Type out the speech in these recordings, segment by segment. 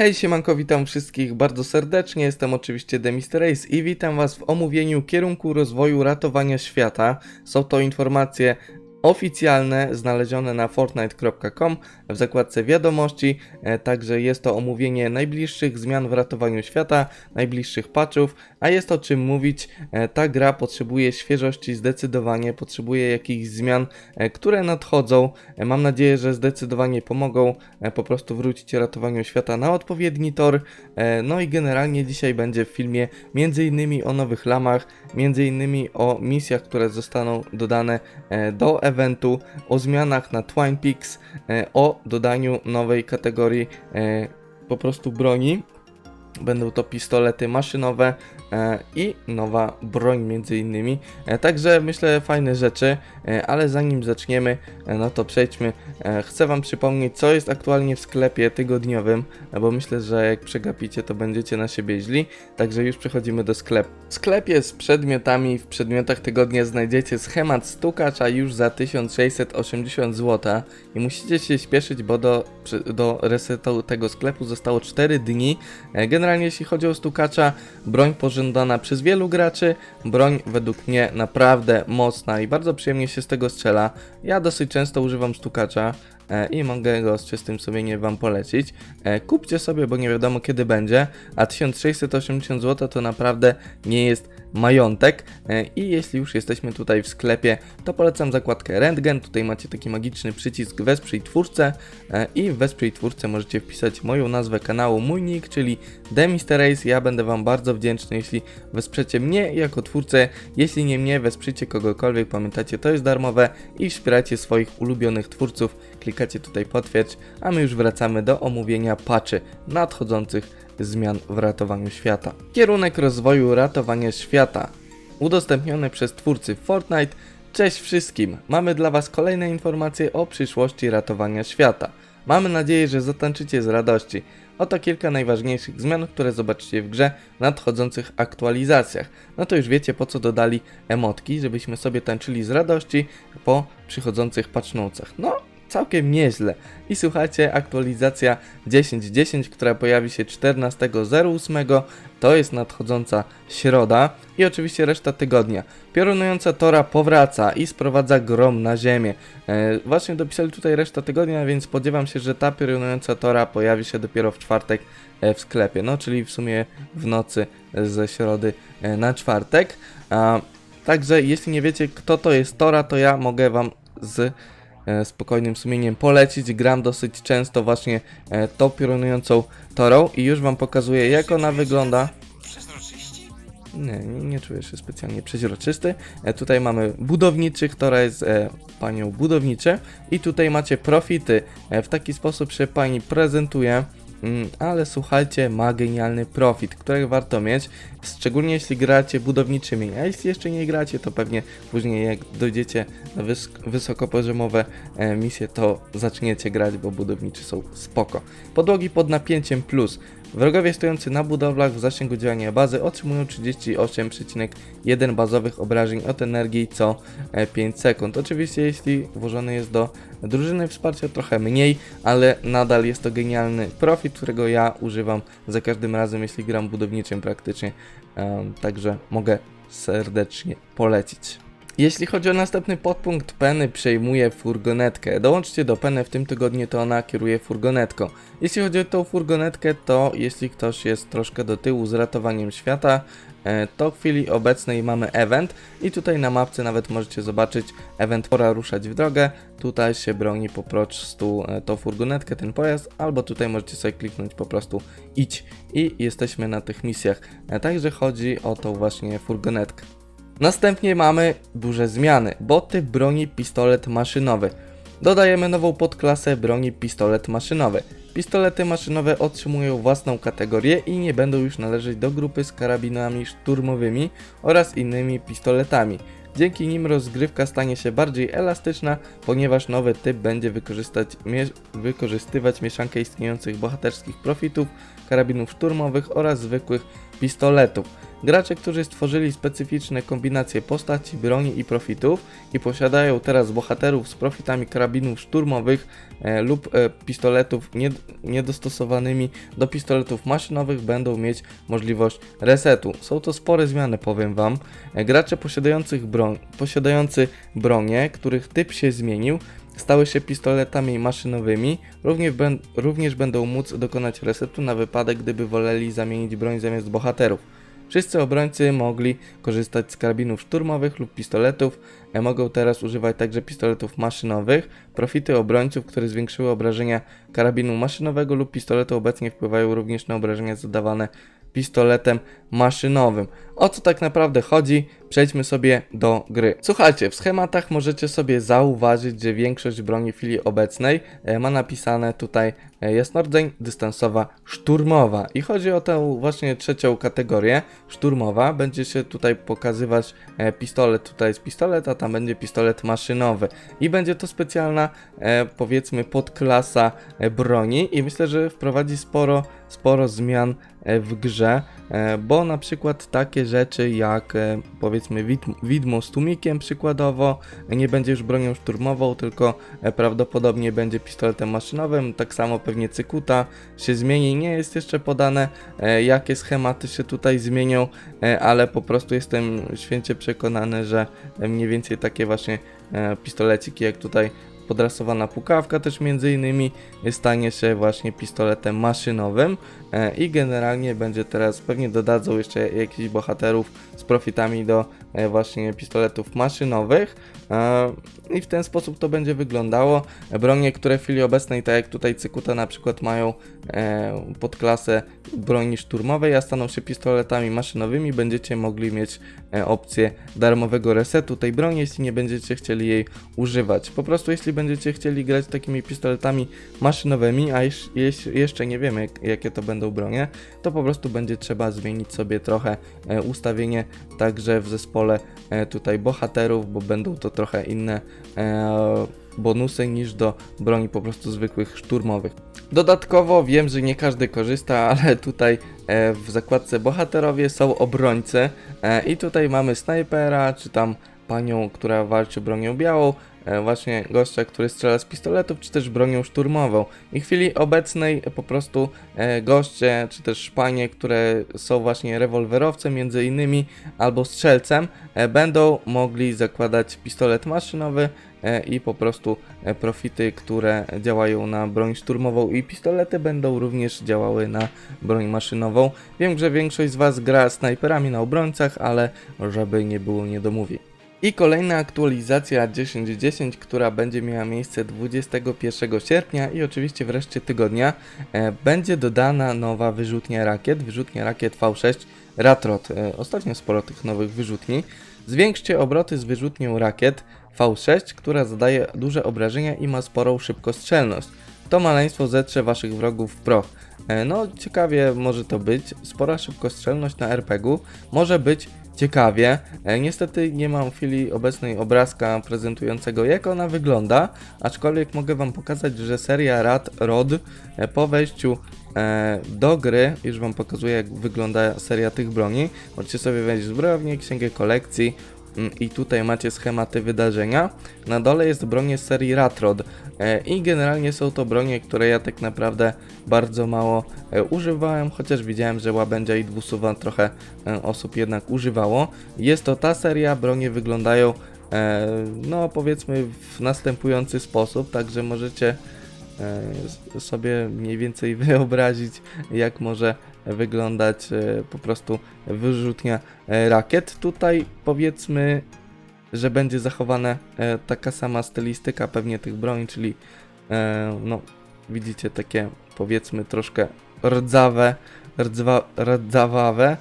Hej, siemanko, witam wszystkich bardzo serdecznie, jestem oczywiście Demister Ace i witam was w omówieniu kierunku rozwoju ratowania świata. Są to informacje oficjalne znalezione na fortnite.com w zakładce wiadomości, e, także jest to omówienie najbliższych zmian w ratowaniu świata, najbliższych patchów, a jest o czym mówić, e, ta gra potrzebuje świeżości zdecydowanie, potrzebuje jakichś zmian, e, które nadchodzą, mam nadzieję, że zdecydowanie pomogą. Po prostu wrócić ratowaniu świata na odpowiedni tor, no i generalnie dzisiaj będzie w filmie innymi o nowych lamach, innymi o misjach, które zostaną dodane do eventu, o zmianach na Twine Peaks, e, o dodaniu nowej kategorii e, po prostu broni. Będą to pistolety maszynowe i nowa broń między innymi. E, także myślę fajne rzeczy, e, ale zanim zaczniemy, e, no to przejdźmy. E, chcę wam przypomnieć, co jest aktualnie w sklepie tygodniowym, e, bo myślę, że jak przegapicie, to będziecie na siebie źli. Także już przechodzimy do sklepu. W sklepie z przedmiotami w przedmiotach tygodnia znajdziecie schemat stukacza już za 1680 zł i musicie się śpieszyć, bo do, do resetu tego sklepu zostało 4 dni. E, Generalnie jeśli chodzi o stukacza, broń pożądana przez wielu graczy, broń według mnie naprawdę mocna i bardzo przyjemnie się z tego strzela. Ja dosyć często używam stukacza i mogę go z czystym sumieniem wam polecić. E, Kupcie sobie, bo nie wiadomo kiedy będzie, a 1680 zł to naprawdę nie jest majątek. E, I jeśli już jesteśmy tutaj w sklepie, to polecam zakładkę Rentgen. Tutaj macie taki magiczny przycisk Wesprzyj twórcę e, i w Wesprzyj twórcę możecie wpisać moją nazwę kanału, mój nick, czyli Demister Ja będę wam bardzo wdzięczny, jeśli wesprzecie mnie jako twórcę. Jeśli nie mnie, wesprzyjcie kogokolwiek. Pamiętacie, to jest darmowe i wspieracie swoich ulubionych twórców. Klikacie tutaj potwierdź, a my już wracamy do omówienia patchy nadchodzących zmian w ratowaniu świata. Kierunek rozwoju ratowania świata. Udostępniony przez twórcy Fortnite. Cześć wszystkim! Mamy dla Was kolejne informacje o przyszłości ratowania świata. Mamy nadzieję, że zatańczycie z radości. Oto kilka najważniejszych zmian, które zobaczycie w grze w nadchodzących aktualizacjach. No to już wiecie po co dodali emotki, żebyśmy sobie tańczyli z radości po przychodzących patchnocach. No, całkiem nieźle. I słuchajcie, aktualizacja 10.10, która pojawi się 14.08, to jest nadchodząca środa i oczywiście reszta tygodnia. Piorunująca Tora powraca i sprowadza grom na ziemię. E, właśnie dopisali tutaj reszta tygodnia, więc spodziewam się, że ta piorunująca Tora pojawi się dopiero w czwartek e, w sklepie, no czyli w sumie w nocy ze środy e, na czwartek. A, także jeśli nie wiecie kto to jest Tora, to ja mogę wam z e, spokojnym sumieniem polecić. Gram dosyć często właśnie e, tą piorunującą torą i już wam pokazuję jak ona wygląda. Nie, nie, czuję się specjalnie przeźroczysty. E, tutaj mamy budowniczych, która jest e, panią budownicze i tutaj macie profity. E, w taki sposób się pani prezentuje. Mm, ale słuchajcie, ma genialny profit, który warto mieć, szczególnie jeśli gracie budowniczymi, a jeśli jeszcze nie gracie, to pewnie później jak dojdziecie na wys wysokopoziomowe e, misje, to zaczniecie grać, bo budowniczy są spoko. Podłogi pod napięciem plus. Wrogowie stojący na budowlach w zasięgu działania bazy otrzymują 38,1 bazowych obrażeń od energii co e, 5 sekund. Oczywiście jeśli włożony jest do drużyny wsparcia trochę mniej, ale nadal jest to genialny profit, którego ja używam za każdym razem, jeśli gram budowniczym praktycznie. Także mogę serdecznie polecić. Jeśli chodzi o następny podpunkt, Penny przejmuje furgonetkę. Dołączcie do Penny w tym tygodniu, to ona kieruje furgonetką. Jeśli chodzi o tą furgonetkę, to jeśli ktoś jest troszkę do tyłu z ratowaniem świata, e, to w chwili obecnej mamy event i tutaj na mapce nawet możecie zobaczyć event pora ruszać w drogę. Tutaj się broni po prostu e, tą furgonetkę, ten pojazd, albo tutaj możecie sobie kliknąć po prostu idź i jesteśmy na tych misjach. E, Także chodzi o tą właśnie furgonetkę. Następnie mamy duże zmiany. Boty broni pistolet maszynowy. Dodajemy nową podklasę broni pistolet maszynowy. Pistolety maszynowe otrzymują własną kategorię i nie będą już należeć do grupy z karabinami szturmowymi oraz innymi pistoletami. Dzięki nim rozgrywka stanie się bardziej elastyczna, ponieważ nowy typ będzie mie- wykorzystywać mieszankę istniejących bohaterskich profitów, karabinów szturmowych oraz zwykłych pistoletów. Gracze, którzy stworzyli specyficzne kombinacje postaci, broni i profitów i posiadają teraz bohaterów z profitami karabinów szturmowych e, lub e, pistoletów nie, niedostosowanymi do pistoletów maszynowych będą mieć możliwość resetu. Są to spore zmiany, powiem Wam. E, gracze posiadających broń, posiadający bronie, których typ się zmienił, stały się pistoletami maszynowymi, również, również będą móc dokonać resetu na wypadek, gdyby woleli zamienić broń zamiast bohaterów. Wszyscy obrońcy mogli korzystać z karabinów szturmowych lub pistoletów, e, mogą teraz używać także pistoletów maszynowych. Profity obrońców, które zwiększyły obrażenia karabinu maszynowego lub pistoletu obecnie wpływają również na obrażenia zadawane pistoletem maszynowym. O co tak naprawdę chodzi? Przejdźmy sobie do gry. Słuchajcie, w schematach możecie sobie zauważyć, że większość broni w chwili obecnej e, ma napisane tutaj e, jasnordzeń dystansowa szturmowa. I chodzi o tę właśnie trzecią kategorię, szturmowa. Będzie się tutaj pokazywać e, pistolet, tutaj jest pistolet, a tam będzie pistolet maszynowy. I będzie to specjalna, powiedzmy, podklasa broni i myślę, że wprowadzi sporo, sporo zmian w grze, bo na przykład takie rzeczy jak e, powiedzmy widm- widmo z tłumikiem przykładowo nie będzie już bronią szturmową, tylko e, prawdopodobnie będzie pistoletem maszynowym, tak samo pewnie cykuta się zmieni, nie jest jeszcze podane e, jakie schematy się tutaj zmienią, e, ale po prostu jestem święcie przekonany, że e, mniej więcej takie właśnie e, pistoleciki jak tutaj podrasowana pukawka też między innymi stanie się właśnie pistoletem maszynowym. e, i generalnie będzie teraz, pewnie dodadzą jeszcze jakichś bohaterów z profitami do e, właśnie pistoletów maszynowych e, i w ten sposób to będzie wyglądało. Bronie, które w chwili obecnej, tak jak tutaj Cykuta na przykład mają e, podklasę broni szturmowej, a staną się pistoletami maszynowymi, będziecie mogli mieć e, opcję darmowego resetu tej broni, jeśli nie będziecie chcieli jej używać. Po prostu jeśli będziecie chcieli grać takimi pistoletami maszynowymi, a jeszcze nie wiemy jak, jakie to będą bronie, to po prostu będzie trzeba zmienić sobie trochę e, ustawienie także w zespole e, tutaj bohaterów, bo będą to trochę inne e, bonusy niż do broni po prostu zwykłych szturmowych. Dodatkowo wiem, że nie każdy korzysta, ale tutaj w zakładce bohaterowie są obrońcy i tutaj mamy snajpera, czy tam panią, która walczy bronią białą, właśnie gościa, który strzela z pistoletów, czy też bronią szturmową. I w chwili obecnej po prostu e, goście, czy też panie, które są właśnie rewolwerowcem między innymi, albo strzelcem, e, będą mogli zakładać pistolet maszynowy e, i po prostu e, profity, które działają na broń szturmową i pistolety będą również działały na broń maszynową. Wiem, że większość z Was gra snajperami na obrońcach, ale żeby nie było niedomówień. I kolejna aktualizacja 10.10, która będzie miała miejsce 21 sierpnia i oczywiście wreszcie tygodnia, e, będzie dodana nowa wyrzutnia rakiet, wyrzutnia rakiet V6 Ratrot. E, ostatnio sporo tych nowych wyrzutni. Zwiększcie obroty z wyrzutnią rakiet V6, która zadaje duże obrażenia i ma sporą szybkostrzelność. To maleństwo zetrze waszych wrogów w proch. E, No, ciekawie może to być. Spora szybkostrzelność na RPG-u może być ciekawie. E, Niestety nie mam w chwili obecnej obrazka prezentującego jak ona wygląda, aczkolwiek mogę wam pokazać, że seria Rad Rod e, po wejściu e, do gry, już wam pokazuję jak wygląda seria tych broni. Możecie sobie wejść w zbrojownię, księgę kolekcji i tutaj macie schematy wydarzenia. Na dole jest bronie z serii Ratrod e, i generalnie są to bronie, które ja tak naprawdę bardzo mało e, używałem, chociaż widziałem, że łabędzia i dwusuwa trochę e, osób jednak używało. Jest to ta seria, bronie wyglądają no powiedzmy w następujący sposób, także możecie sobie mniej więcej wyobrazić jak może wyglądać e, po prostu wyrzutnia e, rakiet. Tutaj powiedzmy, że będzie zachowana e, taka sama stylistyka pewnie tych broni, czyli no widzicie takie powiedzmy troszkę rdzawe, rdzwa, rdzawawe,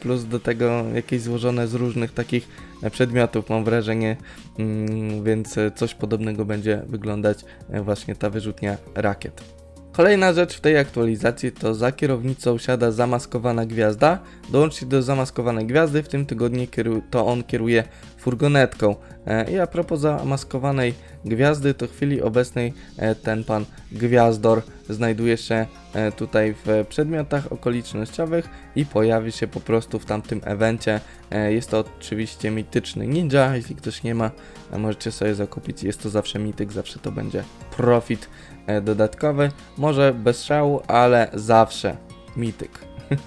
plus do tego jakieś złożone z różnych takich przedmiotów mam wrażenie, mm, więc coś podobnego będzie wyglądać właśnie ta wyrzutnia rakiet. Kolejna rzecz w tej aktualizacji to za kierownicą siada zamaskowana gwiazda. Dołączcie do zamaskowanej gwiazdy, w tym tygodniu to on kieruje furgonetką. E, I a propos zamaskowanej gwiazdy, to w chwili obecnej e, ten pan Gwiazdor znajduje się e, tutaj w przedmiotach okolicznościowych i pojawi się po prostu w tamtym evencie. E, Jest to oczywiście mityczny ninja, jeśli ktoś nie ma, możecie sobie zakupić. Jest to zawsze mityk, zawsze to będzie profit e, dodatkowy. Może bez szału, ale zawsze mityk.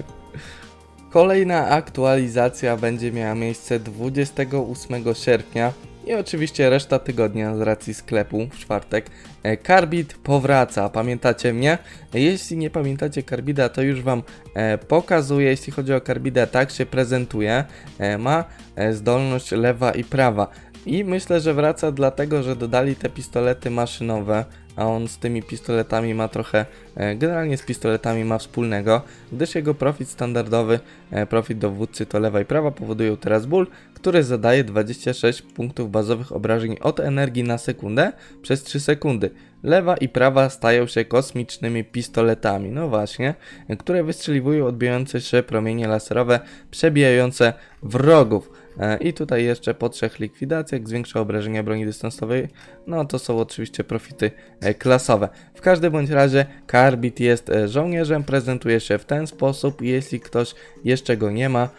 Kolejna aktualizacja będzie miała miejsce 28 sierpnia i oczywiście reszta tygodnia z racji sklepu w czwartek. E, Carbid powraca, pamiętacie mnie? Jeśli nie pamiętacie Carbida, to już Wam e, pokazuję. Jeśli chodzi o Carbida, tak się prezentuje. E, ma zdolność lewa i prawa. I myślę, że wraca dlatego, że dodali te pistolety maszynowe, a on z tymi pistoletami ma trochę, e, generalnie z pistoletami ma wspólnego, gdyż jego profit standardowy, e, profit dowódcy to lewa i prawa powodują teraz ból, który zadaje 26 punktów bazowych obrażeń od energii na sekundę przez 3 sekundy. Lewa i prawa stają się kosmicznymi pistoletami, no właśnie, które wystrzeliwują odbijające się promienie laserowe przebijające wrogów. E, I tutaj jeszcze po trzech likwidacjach zwiększa obrażenia broni dystansowej. No to są oczywiście profity e, klasowe. W każdym bądź razie Carbit jest e, żołnierzem, prezentuje się w ten sposób. Jeśli ktoś jeszcze go nie ma,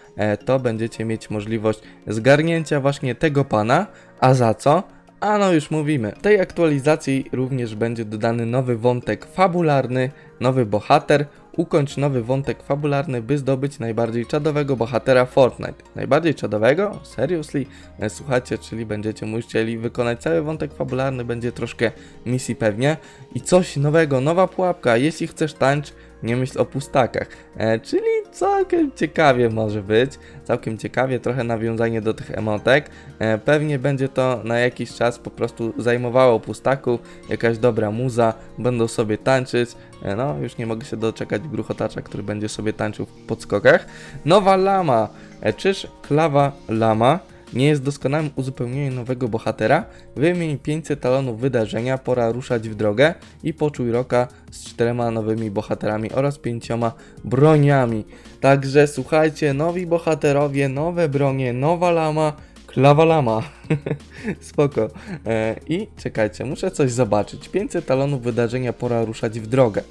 to będziecie mieć możliwość zgarnięcia właśnie tego pana. A za co? A no już mówimy. W tej aktualizacji również będzie dodany nowy wątek fabularny, nowy bohater. Ukończ nowy wątek fabularny, by zdobyć najbardziej czadowego bohatera Fortnite. Najbardziej czadowego? Seriously? E, Słuchajcie, czyli będziecie musieli wykonać cały wątek fabularny, będzie troszkę misji pewnie. I coś nowego, nowa pułapka. Jeśli chcesz tańcz, nie myśl o pustakach. E, czyli całkiem ciekawie może być. Całkiem ciekawie, trochę nawiązanie do tych emotek. E, pewnie będzie to na jakiś czas po prostu zajmowało pustaków. Jakaś dobra muza, będą sobie tańczyć. E, no, już nie mogę się doczekać gruchotacza, który będzie sobie tańczył w podskokach. Nowa lama. E, czyż klawa lama nie jest doskonałym uzupełnieniem nowego bohatera? Wymień 500 talonów wydarzenia, pora ruszać w drogę i poczuj roka z czterema nowymi bohaterami oraz pięcioma broniami. Także słuchajcie, nowi bohaterowie, nowe bronie, nowa lama, klawa lama. Spoko. E, I czekajcie, muszę coś zobaczyć. 500 talonów wydarzenia, pora ruszać w drogę.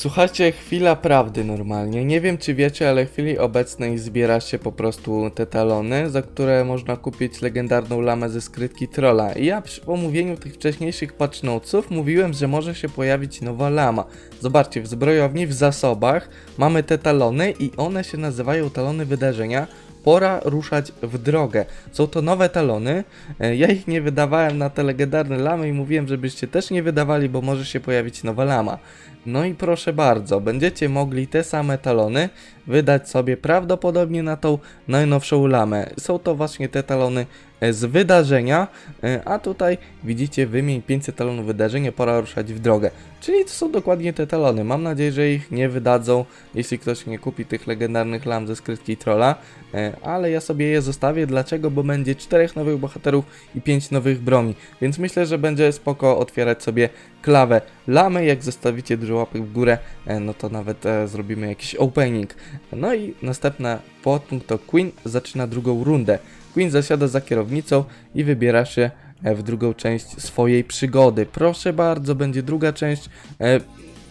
Słuchajcie, chwila prawdy normalnie. Nie wiem czy wiecie, ale w chwili obecnej zbiera się po prostu te talony, za które można kupić legendarną lamę ze skrytki trolla. I ja przy omówieniu tych wcześniejszych patch notesów mówiłem, że może się pojawić nowa lama. Zobaczcie, w zbrojowni w zasobach mamy te talony i one się nazywają talony wydarzenia. Pora ruszać w drogę. Są to nowe talony. E, Ja ich nie wydawałem na te legendarne lamy i mówiłem, żebyście też nie wydawali, bo może się pojawić nowa lama. No i proszę bardzo, będziecie mogli te same talony wydać sobie prawdopodobnie na tą najnowszą lamę. Są to właśnie te talony e, z wydarzenia, e, a tutaj widzicie wymień 500 talonów wydarzenia, pora ruszać w drogę. Czyli to są dokładnie te talony. Mam nadzieję, że ich nie wydadzą, jeśli ktoś nie kupi tych legendarnych lam ze skrytki trolla, e, ale ja sobie je zostawię. Dlaczego? Bo będzie 4 nowych bohaterów i 5 nowych broni, więc myślę, że będzie spoko otwierać sobie klawę lamy. Jak zostawicie dużo łapek w górę, no to nawet zrobimy jakiś opening. No i następna podpunkt to Queen zaczyna drugą rundę. Queen zasiada za kierownicą i wybiera się e, w drugą część swojej przygody. Proszę bardzo, będzie druga część e,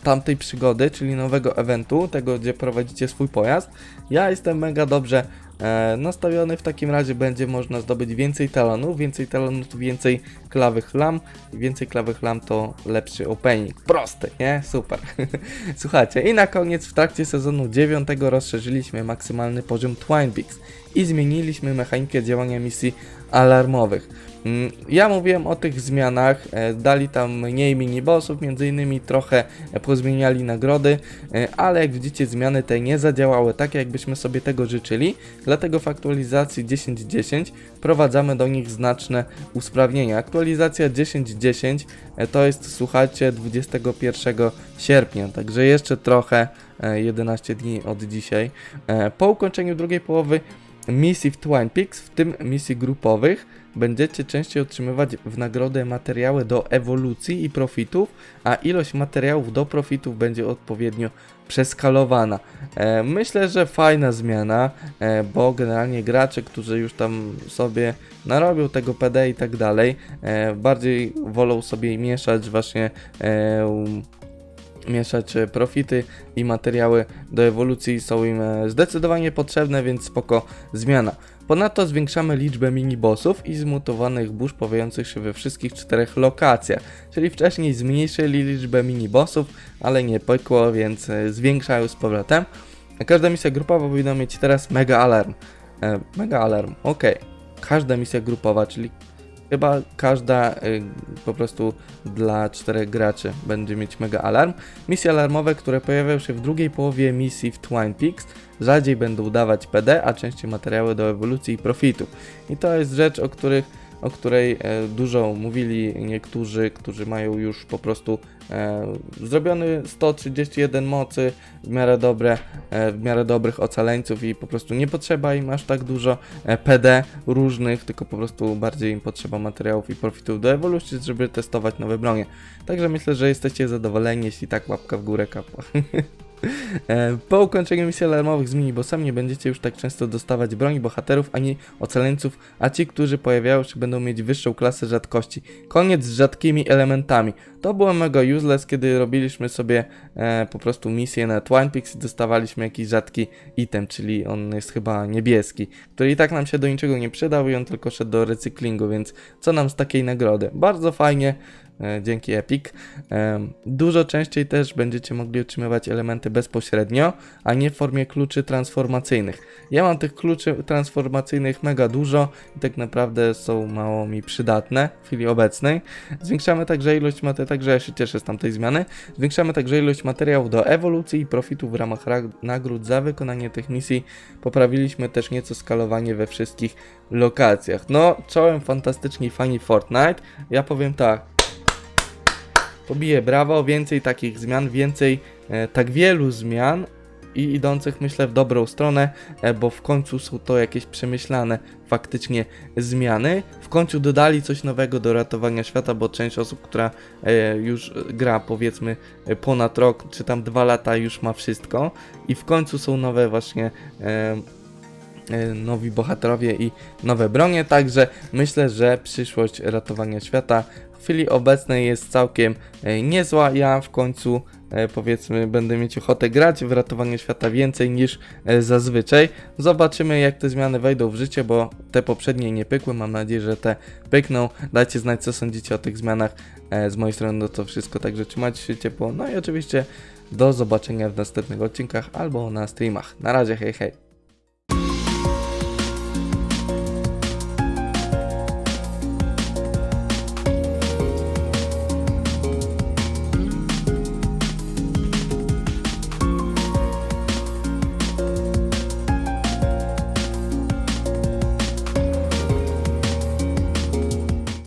tamtej przygody, czyli nowego eventu, tego gdzie prowadzicie swój pojazd. Ja jestem mega dobrze nastawiony, w takim razie będzie można zdobyć więcej talonów, więcej talonów to więcej klawych lam, więcej klawych lam to lepszy opening. Prosty, nie? Super. Słuchajcie, i na koniec w trakcie sezonu 9 rozszerzyliśmy maksymalny poziom Twine Peaks i zmieniliśmy mechanikę działania misji alarmowych. Mm, Ja mówiłem o tych zmianach, e, dali tam mniej minibossów, między innymi trochę pozmieniali nagrody, e, ale jak widzicie zmiany te nie zadziałały tak jakbyśmy sobie tego życzyli, dlatego w aktualizacji 10.10 wprowadzamy do nich znaczne usprawnienia. Aktualizacja 10.10 e, to jest słuchajcie 21 sierpnia, także jeszcze trochę, e, 11 dni od dzisiaj. Po ukończeniu drugiej połowy misji w Twine Peaks, w tym misji grupowych, będziecie częściej otrzymywać w nagrodę materiały do ewolucji i profitów, a ilość materiałów do profitów będzie odpowiednio przeskalowana. E, myślę, że fajna zmiana, e, bo generalnie gracze, którzy już tam sobie narobią tego PD i tak dalej, e, bardziej wolą sobie mieszać właśnie e, mieszać e, profity i materiały do ewolucji są im e, zdecydowanie potrzebne, więc spoko zmiana. Ponadto zwiększamy liczbę minibossów i zmutowanych burz pojawiających się we wszystkich czterech lokacjach, czyli wcześniej zmniejszyli liczbę minibossów, ale nie pykło, więc e, zwiększają z powrotem. Każda misja grupowa powinna mieć teraz mega alarm. Mega alarm, okej. Każda misja grupowa, czyli chyba każda y, po prostu dla czterech graczy będzie mieć mega alarm. Misje alarmowe, które pojawiają się w drugiej połowie misji w Twine Peaks, rzadziej będą dawać PD, a częściej materiały do ewolucji i profitu. I to jest rzecz, o, których, o której e, dużo mówili niektórzy, którzy mają już po prostu e, zrobiony 131 mocy, w miarę dobre, e, w miarę dobrych ocaleńców i po prostu nie potrzeba im aż tak dużo PD różnych, tylko po prostu bardziej im potrzeba materiałów i profitów do ewolucji, żeby testować nowe bronie. Także myślę, że jesteście zadowoleni, jeśli tak łapka w górę kapła. E, Po ukończeniu misji alarmowych z minibossami nie będziecie już tak często dostawać broni bohaterów ani ocaleńców, a ci, którzy pojawiają się będą mieć wyższą klasę rzadkości. Koniec z rzadkimi elementami. To było mega useless, kiedy robiliśmy sobie e, po prostu misję na Twine Peaks i dostawaliśmy jakiś rzadki item, czyli on jest chyba niebieski, który i tak nam się do niczego nie przydał i on tylko szedł do recyklingu, więc co nam z takiej nagrody? Bardzo fajnie, dzięki Epic. Em, Dużo częściej też będziecie mogli otrzymywać elementy bezpośrednio, a nie w formie kluczy transformacyjnych. Ja mam tych kluczy transformacyjnych mega dużo i tak naprawdę są mało mi przydatne w chwili obecnej. Zwiększamy także ilość materiałów, także ja się cieszę z tamtej zmiany. Zwiększamy także ilość materiałów do ewolucji i profitu w ramach ra- nagród za wykonanie tych misji. Poprawiliśmy też nieco skalowanie we wszystkich lokacjach. No, czołem fantastycznie fani Fortnite. Ja powiem tak, pobiję brawo, więcej takich zmian, więcej e, tak wielu zmian i idących myślę w dobrą stronę, e, bo w końcu są to jakieś przemyślane faktycznie zmiany. W końcu dodali coś nowego do ratowania świata, bo część osób, która e, już gra powiedzmy e, ponad rok, czy tam dwa lata już ma wszystko i w końcu są nowe właśnie e, e, nowi bohaterowie i nowe bronie, także myślę, że przyszłość ratowania świata w chwili obecnej jest całkiem e, niezła. Ja w końcu e, powiedzmy będę mieć ochotę grać w ratowanie świata więcej niż e, zazwyczaj. Zobaczymy jak te zmiany wejdą w życie, bo te poprzednie nie pykły. Mam nadzieję, że te pykną. Dajcie znać co sądzicie o tych zmianach. Z mojej strony to, to wszystko, także trzymajcie się ciepło. No i oczywiście do zobaczenia w następnych odcinkach albo na streamach. Na razie, hej hej.